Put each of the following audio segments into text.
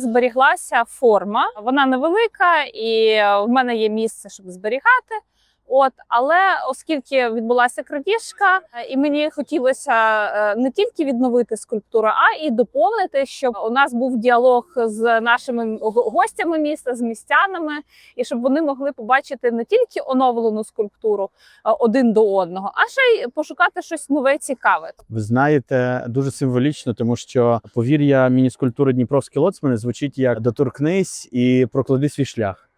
зберіглася форма. Вона невелика, і е, в мене є місце, щоб зберігати. От, але оскільки відбулася крадіжка, е, і мені хотілося е, не тільки відновити скульптуру, а і доповнити, щоб у нас був діалог з нашими гостями міста, з містянами, і щоб вони могли побачити не тільки оновлену скульптуру е, один до одного, а ще й пошукати щось нове, цікаве. Ви знаєте, дуже символічно, тому що повір'я мініскультури Дніпровські лоцмани звучить як доторкнись і проклади свій шлях.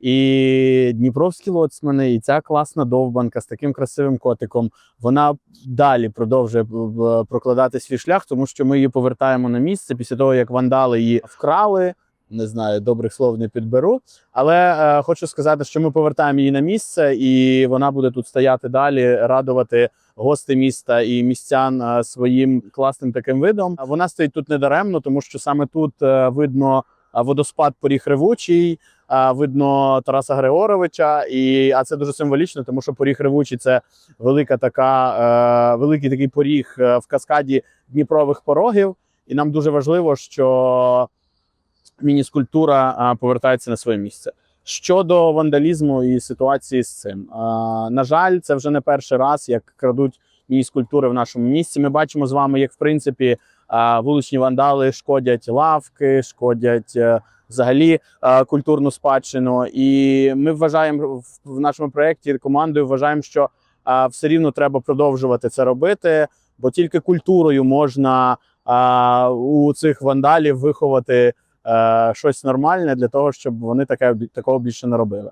І дніпровські лоцмани, і ця класна довбанка з таким красивим котиком, вона далі продовжує прокладати свій шлях, тому що ми її повертаємо на місце після того, як вандали її вкрали. Не знаю, добрих слов не підберу. Але е, хочу сказати, що ми повертаємо її на місце, і вона буде тут стояти далі, радувати гостей міста і містян е, своїм класним таким видом. Вона стоїть тут недаремно, тому що саме тут е, видно е, водоспад Поріг Ревучий, е, видно Тараса Григоровича. І а це дуже символічно, тому що Поріг Ревучий це велика така, е, великий такий поріг е, в каскаді Дніпрових порогів. І нам дуже важливо, що мініскультура повертається на своє місце. Щодо вандалізму і ситуації з цим, на жаль, це вже не перший раз, як крадуть мініскультури в нашому місці. Ми бачимо з вами, як в принципі вуличні вандали шкодять лавки, шкодять е, взагалі е, культурну спадщину. І ми вважаємо в- нашому проєкті командою, вважаємо, що все рівно треба продовжувати це робити, бо тільки культурою можна у цих вандалів виховати е, щось нормальне для того, щоб вони таке такого більше не робили.